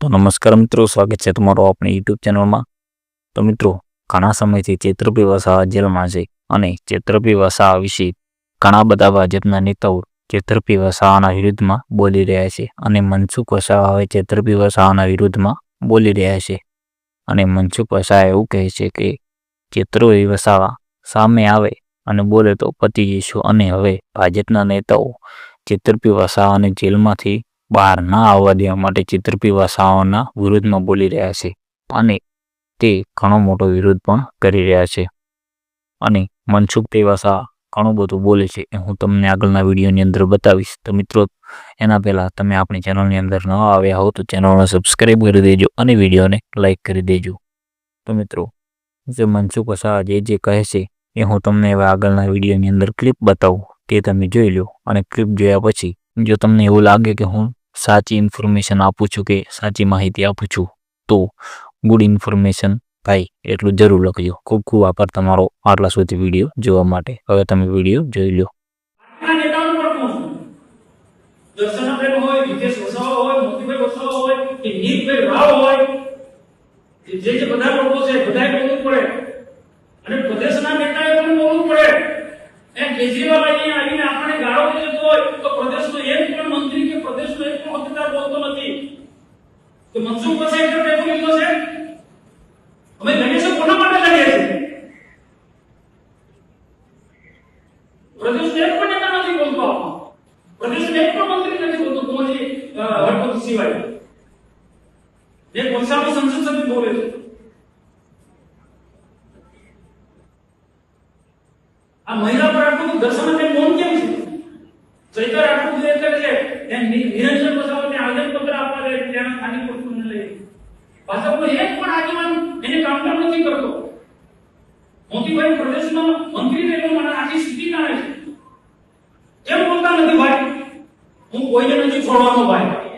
તો નમસ્કાર મિત્રો, સ્વાગત છે તમારો આપણી યુટ્યુબ ચેનલમાં. તો મિત્રો, ઘણા સમયથી ચેત્રપી વસાવા જેલમાં છે અને ચેત્રપી વસાવા વિશે ઘણા બધા ભાજપના નેતાઓ ચેત્રપી વસાવાના વિરુદ્ધમાં બોલી રહ્યા છે અને મનસુખ વસાવા હવે ચેત્રપી વસાવાના વિરુદ્ધમાં બોલી રહ્યા છે. અને મનસુખ વસાવા એવું કહે છે કે ચેત્રોઈ વસાવા સામે આવે અને બોલે તો પતી જઈશું. અને હવે ભાજપના નેતાઓ ચેતરપી વસાવાને જેલમાંથી બહાર ના આવવા દેવા માટે ચિત્રપી વસાવાના વિરુદ્ધમાં બોલી રહ્યા છે અને તે ઘણો મોટો વિરોધ પણ કરી રહ્યા છે. અને મનસુખ તે વસાવા ઘણું બધું બોલે છે એ હું તમને આગળના વિડીયોની અંદર બતાવીશ. તો મિત્રો, એના પહેલાં તમે આપણી ચેનલની અંદર ન આવ્યા હો તો ચેનલને સબસ્ક્રાઈબ કરી દેજો અને વિડીયોને લાઇક કરી દેજો. તો મિત્રો, જે મનસુખ વસાવા જે જે કહે છે એ હું તમને હવે આગળના વિડીયોની અંદર ક્લિપ બતાવું તે તમે જોઈ લો અને ક્લિપ જોયા પછી જો તમને એવું લાગે કે હું સાચી ઇન્ફોર્મેશન આપું છું કે સાચી માહિતી આપું છું, તો ગુડ ઇન્ફોર્મેશન ભાઈ, એટલું જરૂર લખજો. ખૂબ ખૂબ આભાર તમારો આટલા સુધી વીડિયો જોવા માટે. હવે તમે વીડિયો જોઈ લો. જે જે બધા લોકો છે, બધાએ બોલવું પડે. અને પ્રદેશના નેતાએ પણ બોલવું પડે. એમ કેજરીવાલ તો મનસુખ વસાઈ એટલે ટેકો લીધો છે? અમે લડીએ કોના માટે લડીએ છીએ? પ્રદેશ એક પણ નેતા નથી બોલતો. પ્રદેશ એક પણ મંત્રી નથી બોલતો કુંવરજી અ, હરપત સિવાય જે કોલસામાં સંસદ સભ્ય બોલે છે. આ મહિલા પર આટલું દર્શન કેમ છે? ચૈતર આટલું એટલે છે. એમ નિરંજન ત્યાંના સ્થાનિક વસ્તુને લઈ ભાજપનો એક પણ આગેવાન એને કાઉન્ટર નથી કરતો. મોતીભાઈ પ્રદેશનો મંત્રી રહેલો મને આખી સ્થિતિ જાણે છે. કેમ બોલતા નથી ભાઈ? હું કોઈને નથી છોડવાનો ભાઈ.